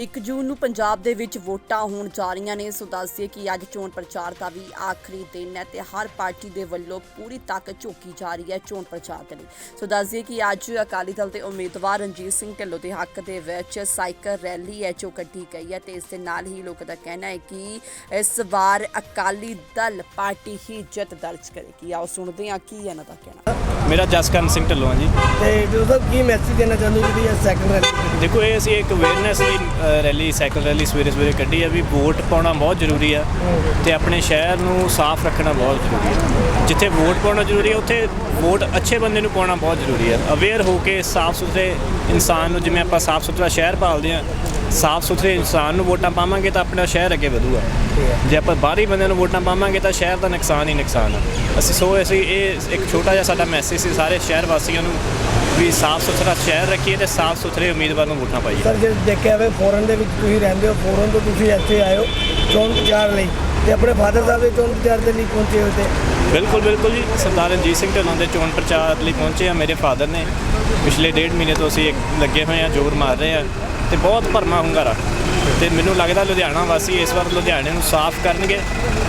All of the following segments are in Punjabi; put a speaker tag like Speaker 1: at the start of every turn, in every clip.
Speaker 1: 1 ਜੂਨ ਨੂੰ ਪੰਜਾਬ ਦੇ ਵਿੱਚ ਵੋਟਾਂ ਹੋਣ ਜਾ ਰਹੀਆਂ ਨੇ। ਸੋ ਦੱਸਦੀਏ ਕਿ ਅੱਜ ਚੋਣ ਪ੍ਰਚਾਰ ਦਾ ਵੀ ਆਖਰੀ ਦਿਨ ਹੈ ਤੇ ਹਰ ਪਾਰਟੀ ਦੇ ਵੱਲੋਂ ਪੂਰੀ ਤਾਕਤ ਝੋਕੀ ਜਾ ਰਹੀ ਹੈ ਚੋਣ ਪ੍ਰਚਾਰ ਦੇ ਲਈ। ਸੋ ਦੱਸਦੀਏ ਕਿ ਅੱਜ ਅਕਾਲੀ ਦਲ ਦੇ ਉਮੀਦਵਾਰ ਰਣਜੀਤ ਸਿੰਘ ਢਿੱਲੋਂ ਦੇ ਹੱਕ ਦੇ ਵਿੱਚ ਸਾਈਕਲ ਰੈਲੀ ਹੈ, ਜੋ ਕੱਢੀ ਗਈ ਹੈ ਤੇ ਇਸ ਦੇ ਨਾਲ ਹੀ ਲੋਕਾਂ ਦਾ ਕਹਿਣਾ ਹੈ ਕਿ ਇਸ ਵਾਰ ਅਕਾਲੀ ਦਲ ਪਾਰਟੀ ਹੀ ਜਿੱਤ ਦਰਜ ਕਰੇਗੀ। ਆਓ ਸੁਣਦੇ ਹਾਂ ਕੀ ਹੈ ਇਹਨਾਂ ਦਾ ਕਹਿਣਾ।
Speaker 2: ਮੇਰਾ ਜਸਕਰਨ ਸਿੰਘ ਢਿੱਲੋਂ ਆ ਜੀ।
Speaker 3: ਤੇ ਜੋ ਸਭ ਕੀ ਮੈਸੇਜ ਦੇਣਾ ਚਾਹੁੰਦੇ ਜਿਹੜੀ ਇਹ ਸੈਕੰਡ ਰੈਲੀ
Speaker 2: ਦੇਖੋ ਇਹ ਅਸੀਂ ਇੱਕ awareness uh, rally cycle rally ਸਵੇਰੇ ਸਵੇਰੇ ਕੱਢੀ ਆ ਵੀ ਵੋਟ ਪਾਉਣਾ ਬਹੁਤ ਜ਼ਰੂਰੀ ਆ ਤੇ ਆਪਣੇ ਸ਼ਹਿਰ ਨੂੰ ਸਾਫ਼ ਰੱਖਣਾ ਬਹੁਤ ਜ਼ਰੂਰੀ ਹੈ। ਜਿੱਥੇ ਵੋਟ ਪਾਉਣਾ ਜ਼ਰੂਰੀ ਹੈ ਉੱਥੇ ਵੋਟ ਅੱਛੇ ਬੰਦੇ ਨੂੰ ਪਾਉਣਾ ਬਹੁਤ ਜ਼ਰੂਰੀ ਹੈ। ਅਵੇਅਰ ਹੋ ਕੇ ਸਾਫ਼ ਸੁਥਰੇ ਇਨਸਾਨ ਨੂੰ ਜਿਵੇਂ ਆਪਾਂ ਸਾਫ਼ ਸੁਥਰਾ ਸ਼ਹਿਰ ਪਾਲਦੇ ਆ ਸਾਫ਼ ਸੁਥਰੇ ਇਨਸਾਨ ਨੂੰ ਵੋਟਾਂ ਪਾਵਾਂਗੇ ਤਾਂ ਆਪਣਾ ਸ਼ਹਿਰ ਅੱਗੇ ਵਧੂਗਾ। ਜੇ ਆਪਾਂ ਬਾਹਰੀ ਬੰਦਿਆਂ ਨੂੰ ਵੋਟਾਂ ਪਾਵਾਂਗੇ ਤਾਂ ਸ਼ਹਿਰ ਦਾ ਨੁਕਸਾਨ ਹੀ ਨੁਕਸਾਨ ਆ। ਅਸੀਂ ਸੋ ਅਸੀਂ ਇਹ ਇੱਕ ਛੋਟਾ ਜਿਹਾ ਸਾਡਾ ਮੈਸੇਜ ਸੀ ਸਾਰੇ ਸ਼ਹਿਰ ਵਾਸੀਆਂ ਨੂੰ ਵੀ ਸਾਫ਼ ਸੁਥਰਾ ਸ਼ਹਿਰ ਰੱਖੀਏ ਤੇ ਸਾਫ਼ ਸੁਥਰੇ ਉਮੀਦਵਾਰ ਨੂੰ ਵੋਟਾਂ ਪਾਈਏ।
Speaker 3: ਸਰ ਜੇ ਦੇਖਿਆ ਹੋਵੇ ਫੋਰਨ ਦੇ ਵਿੱਚ ਤੁਸੀਂ ਰਹਿੰਦੇ ਹੋ ਫੋਰਨ ਤੋਂ ਤੁਸੀਂ ਇੱਥੇ ਆਏ ਹੋ ਚੋਣ ਪ੍ਰਚਾਰ ਲਈ ਤੇ ਆਪਣੇ ਫਾਦਰ ਸਾਹਿਬ ਦੇ ਚੋਣ ਪ੍ਰਚਾਰ ਦੇ ਲਈ ਪਹੁੰਚੇ ਹੋ ਤੇ।
Speaker 2: ਬਿਲਕੁਲ ਬਿਲਕੁਲ ਜੀ। ਸਰਦਾਰ ਰਣਜੀਤ ਸਿੰਘ ਢਿੱਲੋਂ ਦੇ ਚੋਣ ਪ੍ਰਚਾਰ ਲਈ ਪਹੁੰਚੇ ਆ ਮੇਰੇ ਫਾਦਰ ਨੇ। ਪਿਛਲੇ ਡੇਢ ਮਹੀਨੇ ਤੋਂ ਅਸੀਂ ਲੱਗੇ ਹੋਏ ਆ ਜ਼ੋਰ ਮਾਰ ਰਹੇ ਆ। ਤੇ ਬਹੁਤ ਭਰਮਾ ਹੁੰਗਾਰਾ ਤੇ ਮੈਨੂੰ ਲੱਗਦਾ ਲੁਧਿਆਣਾ ਵਾਸੀ ਇਸ ਵਾਰ ਲੁਧਿਆਣੇ ਨੂੰ ਸਾਫ਼ ਕਰਨਗੇ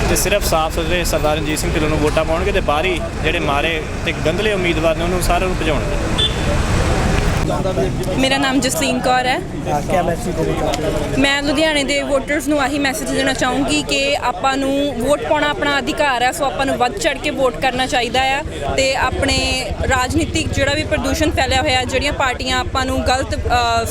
Speaker 2: ਤੇ ਸਿਰਫ ਸਾਫ਼ ਸੁਥਰੇ ਸਰਦਾਰ ਰਣਜੀਤ ਸਿੰਘ ਢਿੱਲੋਂ ਨੂੰ ਵੋਟਾਂ ਪਾਉਣਗੇ ਤੇ ਬਾਹਰੀ ਜਿਹੜੇ ਮਾਰੇ ਤੇ ਗੰਦਲੇ ਉਮੀਦਵਾਰ ਨੇ ਉਹਨੂੰ ਸਾਰਿਆਂ ਨੂੰ ਭਜਾਉਣਗੇ।
Speaker 4: ਮੇਰਾ ਨਾਮ ਜਸਲੀਨ ਕੌਰ ਹੈ।
Speaker 3: ਆ ਕੀ ਮੈਸੇਜ ਦੇਣਾ ਚਾਹੁੰਦੇ ਹੋ?
Speaker 4: ਮੈਂ ਲੁਧਿਆਣੇ ਦੇ ਵੋਟਰਸ ਨੂੰ ਆਹੀ ਮੈਸੇਜ ਦੇਣਾ ਚਾਹੂੰਗੀ ਕਿ ਆਪਾਂ ਨੂੰ ਵੋਟ ਪਾਉਣਾ ਆਪਣਾ ਅਧਿਕਾਰ ਹੈ ਸੋ ਆਪਾਂ ਨੂੰ ਵੱਧ ਚੜ ਕੇ ਵੋਟ ਕਰਨਾ ਚਾਹੀਦਾ ਆ ਤੇ ਆਪਣੇ ਰਾਜਨੀਤਿਕ ਜਿਹੜਾ ਵੀ ਪ੍ਰਦੂਸ਼ਣ ਫੈਲਿਆ ਹੋਇਆ ਜਿਹੜੀਆਂ ਪਾਰਟੀਆਂ ਆਪਾਂ ਨੂੰ ਗਲਤ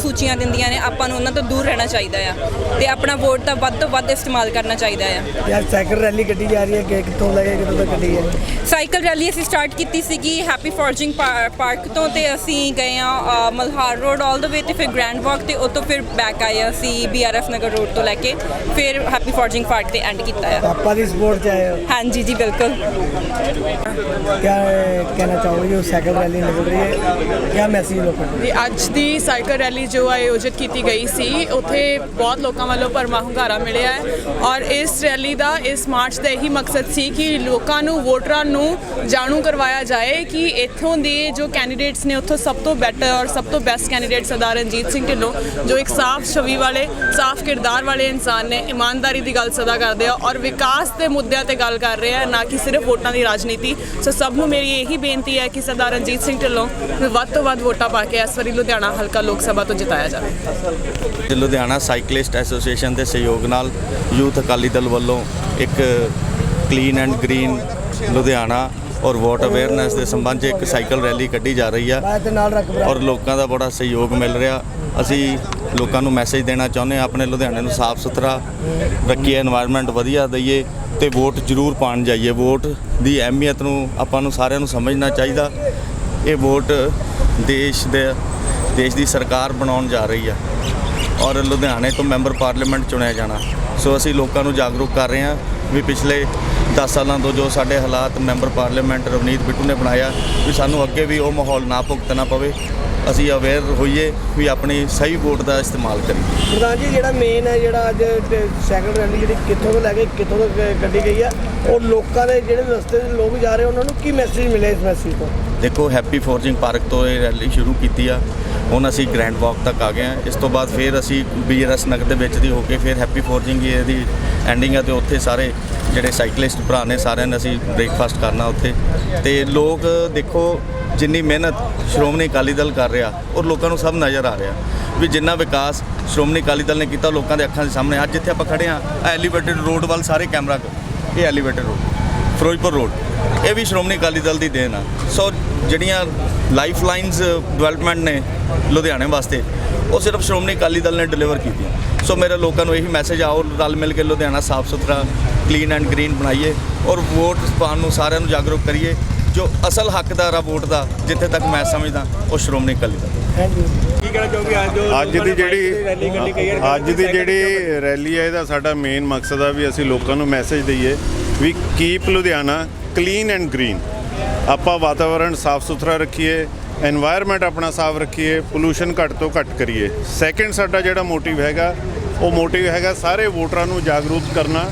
Speaker 4: ਸੂਚੀਆਂ ਦਿੰਦੀਆਂ ਨੇ ਆਪਾਂ ਨੂੰ ਉਹਨਾਂ ਤੋਂ ਦੂਰ ਰਹਿਣਾ ਚਾਹੀਦਾ ਆ ਤੇ ਆਪਣਾ ਵੋਟ ਦਾ ਵੱਧ ਤੋਂ ਵੱਧ ਇਸਤੇਮਾਲ ਕਰਨਾ ਚਾਹੀਦਾ ਆ
Speaker 3: ਯਾਰ ਸੈਕੰਡ ਰੈਲੀ ਕੱਢੀ ਜਾ ਰਹੀ ਹੈ ਕਿ ਕਿੱਥੋਂ ਲੈ ਕੇ ਕਿੱਥੋਂ ਤੱਕ ਕੱਢੀ ਹੈ?
Speaker 4: ਸਾਈਕਲ ਰੈਲੀ ਅਸੀਂ ਸਟਾਰਟ ਕੀਤੀ ਸੀਗੀ ਹੈਪੀ ਫੋਰਜਿੰਗ ਪਾਰਕ ਤੋਂ ਤੇ ਅਸੀਂ ਗਏ ਆ ਮਲਹਾਰ ਰੋਡ ਆਲ ਦ ਵੇ ਤੇ ਫਿਰ ਗ੍ਰੈਂਡ ਵਾਕ ਤੇ ਉਤੋਂ ਫਿਰ ਬੈਕ ਆਇਆ ਸੀ B R BRF Nagar road ਤੋਂ ਲੈ ਕੇ ਫਿਰ ਹੈਪੀ ਫੋਰਜਿੰਗ ਪਾਰਕ ਤੇ ਐਂਡ ਕੀਤਾ ਆ।
Speaker 3: ਪਾਪਾ ਦੀ ਸਪੋਰਟ ਚ ਆਏ
Speaker 4: ਹਾਂਜੀ ਜੀ ਬਿਲਕੁਲ।
Speaker 3: ਕਹਿਣਾ ਚਾਹੋਗੇ ਉਹ ਸਾਈਕਲ ਰੈਲੀ ਨਿਕਲ ਰਹੀ ਹੈ? ਕਿਆ ਮੈਸੇਜ ਲੋਕਾਂ ਨੂੰ?
Speaker 5: ਜੀ ਅੱਜ ਦੀ ਸਾਈਕਲ ਰੈਲੀ ਜੋ ਆਯੋਜਿਤ ਕੀਤੀ ਗਈ ਸੀ ਉੱਥੇ ਬਹੁਤ ਲੋਕਾਂ ਵੱਲੋਂ ਭਰਮਾ ਹੁੰਗਾਰਾ ਮਿਲਿਆ ਹੈ ਔਰ ਇਸ ਰੈਲੀ ਦਾ ਇਸ ਮਾਰਚ ਦਾ ਇਹੀ ਮਕਸਦ ਸੀ ਕਿ ਲੋਕਾਂ ਨੂੰ ਵੋਟਰਾਂ ਨੂੰ ਜਾਣੂ ਕਰਵਾਇਆ ਜਾਏ ਕਿ ਇੱਥੋਂ ਦੇ ਜੋ ਕੈਂਡੀਡੇਟਸ ਨੇ ਉੱਥੋਂ ਸਭ ਤੋਂ ਬੈਟਰ ਔਰ ਸਭ ਤੋਂ ਬੈਸਟ ਕੈਂਡੀਡੇਟ ਸਰਦਾਰ ਰਣਜੀਤ ਸਿੰਘ ਢਿੱਲੋਂ, ਜੋ ਇੱਕ ਸਾਫ਼ ਛਵੀ ਵਾਲੇ, ਸਾਫ਼ ਕਿਰਦਾਰ ਵਾਲੇ ਇਨਸਾਨ ਨੇ ਇਮਾਨਦਾਰੀ ਦੀ ਗੱਲ ਸਦਾ ਕਰਦੇ ਆ ਔਰ ਵਿਕਾਸ ਦੇ ਮੁੱਦਿਆਂ ਤੇ ਗੱਲ ਕਰ ਰਹੇ ਆ ਨਾ ਕਿ ਸਿਰਫ ਵੋਟਾਂ ਦੀ ਰਾਜਨੀਤੀ। ਸੋ ਸਭ ਨੂੰ ਮੇਰੀ ਇਹੀ ਬੇਨਤੀ ਹੈ ਕਿ ਸਰਦਾਰ ਰਣਜੀਤ ਸਿੰਘ ਢਿੱਲੋਂ ਨੂੰ ਵੱਧ ਤੋਂ ਵੱਧ ਵੋਟਾਂ ਪਾ ਕੇ ਇਸ ਵਾਰੀ ਲੁਧਿਆਣਾ ਹਲਕਾ ਲੋਕ ਸਭਾ ਤੋਂ ਜਿਤਾਇਆ ਜਾਵੇ।
Speaker 6: ਲੁਧਿਆਣਾ ਸਾਈਕਲਿਸਟ ਐਸੋਸੀਏਸ਼ਨ ਦੇ ਸਹਿਯੋਗ ਨਾਲ ਯੂਥ ਅਕਾਲੀ ਦਲ ਵੱਲੋਂ ਇੱਕ ਕਲੀਨ ਐਂਡ ਗ੍ਰੀਨ ਲੁਧਿਆਣਾ ਔਰ ਵਾਟ ਅਵੇਅਰਨੈਸ ਦੇ ਸੰਬੰਧ 'ਚ ਇੱਕ ਸਾਈਕਲ ਰੈਲੀ ਕੱਢੀ ਜਾ ਰਹੀ ਆ। ਔਰ ਲੋਕਾਂ ਦਾ ਬੜਾ ਸਹਿਯੋਗ ਮਿਲ ਰਿਹਾ। ਅਸੀਂ ਲੋਕਾਂ ਨੂੰ ਮੈਸੇਜ ਦੇਣਾ ਚਾਹੁੰਦੇ ਆ ਆਪਣੇ ਲੁਧਿਆਣੇ ਨੂੰ ਸਾਫ਼ ਸੁਥਰਾ ਰੱਖੀਏ এনवायरमेंट ਵਧੀਆ ਦਈਏ ਤੇ ਵੋਟ ਜ਼ਰੂਰ ਪਾਣ ਜਾਈਏ। ਵੋਟ ਦੀ ਅਹਿਮੀਅਤ ਨੂੰ ਆਪਾਂ ਨੂੰ ਸਾਰਿਆਂ ਨੂੰ ਸਮਝਣਾ ਚਾਹੀਦਾ। ਇਹ ਵੋਟ ਦੇਸ਼ ਦੇ ਦੇਸ਼ ਦੀ ਸਰਕਾਰ ਬਣਾਉਣ ਜਾ ਰਹੀ ਆ। ਔਰ ਲੁਧਿਆਣੇ ਤੋਂ ਮੈਂਬਰ ਪਾਰਲੀਮੈਂਟ ਚੁਣਿਆ ਜਾਣਾ। ਸੋ ਅਸੀਂ ਲੋਕਾਂ ਨੂੰ ਜਾਗਰੂਕ ਕਰ ਰਹੇ ਹਾਂ। ਵੀ ਪਿਛਲੇ 10 ਸਾਲਾਂ ਤੋਂ ਜੋ ਸਾਡੇ ਹਾਲਾਤ ਮੈਂਬਰ ਪਾਰਲੀਮੈਂਟ ਰਵਨੀਤ ਬਿੱਟੂ ਨੇ ਬਣਾਇਆ ਵੀ ਸਾਨੂੰ ਅੱਗੇ ਵੀ ਉਹ ਮਾਹੌਲ ਨਾ ਭੁਗਤਣਾ ਪਵੇ, ਅਸੀਂ ਅਵੇਅਰ ਹੋਈਏ ਵੀ ਆਪਣੀ ਸਹੀ ਵੋਟ ਦਾ ਇਸਤੇਮਾਲ ਕਰੀਏ।
Speaker 3: ਪ੍ਰਧਾਨ ਜੀ, ਜਿਹੜਾ ਮੇਨ ਹੈ, ਜਿਹੜਾ ਅੱਜ ਸਾਈਕਲ ਰੈਲੀ ਜਿਹੜੀ ਕਿੱਥੋਂ ਤੋਂ ਲੈ ਕੇ ਕਿੱਥੋਂ ਤੋਂ ਕੱਢੀ ਗਈ ਆ ਉਹ ਲੋਕਾਂ ਦੇ ਜਿਹੜੇ ਰਸਤੇ ਦੇ ਲੋਕ ਜਾ ਰਹੇ, ਉਹਨਾਂ ਨੂੰ ਕੀ ਮੈਸੇਜ ਮਿਲਿਆ ਇਸ ਮੈਸੇਜ ਤੋਂ?
Speaker 6: ਦੇਖੋ ਹੈਪੀ ਫੋਰਜਿੰਗ ਪਾਰਕ ਤੋਂ ਇਹ ਰੈਲੀ ਸ਼ੁਰੂ ਕੀਤੀ ਆ। ਹੁਣ ਅਸੀਂ ਗ੍ਰੈਂਡ ਵਾਕ ਤੱਕ ਆ ਗਏ ਆ। ਇਸ ਤੋਂ ਬਾਅਦ ਫਿਰ ਅਸੀਂ ਬੀਆਰਐਸ ਨਗਰ ਦੇ ਵਿੱਚ ਦੀ ਹੋ ਕੇ ਫਿਰ ਹੈਪੀ ਫੋਰਜਿੰਗ ਹੀ ਇਹਦੀ ਐਂਡਿੰਗ ਆ ਤੇ ਉੱਥੇ ਸਾਰੇ ਜਿਹੜੇ ਸਾਈਕਲਿਸਟ ਭਰਾ ਨੇ ਸਾਰਿਆਂ ਨੇ ਅਸੀਂ ਬ੍ਰੇਕਫਾਸਟ ਕਰਨਾ ਉੱਥੇ। ਤੇ ਲੋਕ ਦੇਖੋ, ਜਿੰਨੀ ਮਿਹਨਤ ਸ਼੍ਰੋਮਣੀ ਅਕਾਲੀ ਦਲ ਕਰ ਰਿਹਾ ਔਰ ਲੋਕਾਂ ਨੂੰ ਸਭ ਨਜ਼ਰ ਆ ਰਿਹਾ ਵੀ ਜਿੰਨਾ ਵਿਕਾਸ ਸ਼੍ਰੋਮਣੀ ਅਕਾਲੀ ਦਲ ਨੇ ਕੀਤਾ ਲੋਕਾਂ ਦੇ ਅੱਖਾਂ ਦੇ ਸਾਹਮਣੇ। ਅੱਜ ਜਿੱਥੇ ਆਪਾਂ ਖੜੇ ਆ ਐਲੀਵੇਟਡ ਰੋਡ ਵੱਲ ਸਾਰੇ ਕੈਮਰਾ ਇਹ ਐਲੀਵੇਟਡ ਰੋਡ ਫਿਰੋਜ਼ਪੁਰ ਰੋਡ ਇਹ ਵੀ ਸ਼੍ਰੋਮਣੀ ਅਕਾਲੀ ਦਲ ਦੀ ਦੇਣ ਆ। ਸੋ ਜਿਹੜੀਆਂ ਲਾਈਫ ਲਾਈਨਸ ਡਿਵੈਲਪਮੈਂਟ ਨੇ ਲੁਧਿਆਣੇ ਵਾਸਤੇ ਉਹ ਸਿਰਫ ਸ਼੍ਰੋਮਣੀ ਅਕਾਲੀ ਦਲ ਨੇ ਡਿਲੀਵਰ ਕੀਤੀਆਂ। ਸੋ ਮੇਰੇ ਲੋਕਾਂ ਨੂੰ ਇਹੀ ਮੈਸੇਜ ਆਓ ਰਲ ਮਿਲ ਕੇ ਲੁਧਿਆਣਾ ਸਾਫ਼ ਸੁਥਰਾ ਕਲੀਨ ਐਂਡ ਗ੍ਰੀਨ ਬਣਾਈਏ ਔਰ ਵੋਟ ਪਾਉਣ ਨੂੰ ਸਾਰਿਆਂ ਨੂੰ ਜਾਗਰੂਕ ਕਰੀਏ ਜੋ ਅਸਲ ਹੱਕਦਾਰ ਆ ਵੋਟ ਦਾ ਜਿੱਥੇ ਤੱਕ ਮੈਂ ਸਮਝਦਾ ਉਹ ਸ਼੍ਰੋਮਣੀ ਅਕਾਲੀ ਦਲ।
Speaker 3: ਥੈਂਕ ਯੂ
Speaker 7: ਅੱਜ ਦੀ ਜਿਹੜੀ ਅੱਜ ਦੀ ਜਿਹੜੀ ਰੈਲੀ ਹੈ। ਇਹਦਾ ਸਾਡਾ ਮੇਨ ਮਕਸਦ ਆ ਵੀ ਅਸੀਂ ਲੋਕਾਂ ਨੂੰ ਮੈਸੇਜ ਦਈਏ ਵੀ keep Ludhiana clean and green ਆਪਾਂ ਵਾਤਾਵਰਣ ਸਾਫ਼ ਸੁਥਰਾ ਰੱਖੀਏ এনवायरमेंट ਆਪਣਾ ਸਾਫ਼ ਰੱਖੀਏ ਪੋਲੂਸ਼ਨ ਘੱਟ ਤੋਂ ਘੱਟ ਕਰੀਏ। ਸੈਕਿੰਡ ਸਾਡਾ ਜਿਹੜਾ ਮੋਟਿਵ ਹੈਗਾ, ਉਹ ਮੋਟਿਵ ਹੈਗਾ ਸਾਰੇ ਵੋਟਰਾਂ ਨੂੰ ਜਾਗਰੂਕ ਕਰਨਾ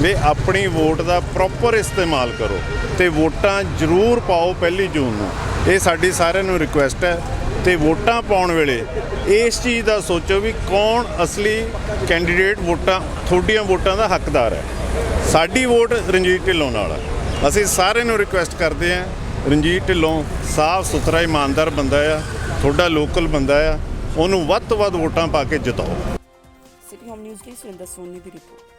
Speaker 7: ਵੀ ਆਪਣੀ ਵੋਟ ਦਾ ਪ੍ਰੋਪਰ ਇਸਤੇਮਾਲ ਕਰੋ ਤੇ ਵੋਟਾਂ ਜ਼ਰੂਰ ਪਾਓ ਪਹਿਲੀ ਜੂਨ ਨੂੰ। ਇਹ ਸਾਡੀ ਸਾਰਿਆਂ ਨੂੰ ਰਿਕੁਐਸਟ ਹੈ ਤੇ ਵੋਟਾਂ ਪਾਉਣ ਵੇਲੇ ਇਸ ਚੀਜ਼ ਦਾ ਸੋਚੋ ਵੀ ਕੌਣ ਅਸਲੀ ਕੈਂਡੀਡੇਟ ਵੋਟਾਂ, ਤੁਹਾਡੀਆਂ ਵੋਟਾਂ ਦਾ ਹੱਕਦਾਰ ਹੈ। ਸਾਡੀ ਵੋਟ ਰਣਜੀਤ ਢਿੱਲੋਂ ਨਾਲ ਅਸੀਂ ਸਾਰਿਆਂ ਨੂੰ ਰਿਕੁਐਸਟ ਕਰਦੇ ਹਾਂ ਰਣਜੀਤ ਢਿੱਲੋਂ ਸਾਫ਼ ਸੁਥਰਾ, ਇਮਾਨਦਾਰ ਬੰਦਾ ਆ, ਤੁਹਾਡਾ ਲੋਕਲ ਬੰਦਾ ਆ, ਉਹਨੂੰ ਵੱਧ ਤੋਂ ਵੱਧ ਵੋਟਾਂ ਪਾ ਕੇ ਜਿਤਾਓ।
Speaker 1: ਸਿਟੀ ਹੋਮ ਨਿਊਜ਼ ਲਈ ਸੁਰਿੰਦਰ ਸੋਨੀ ਦੀ ਰਿਪੋਰਟ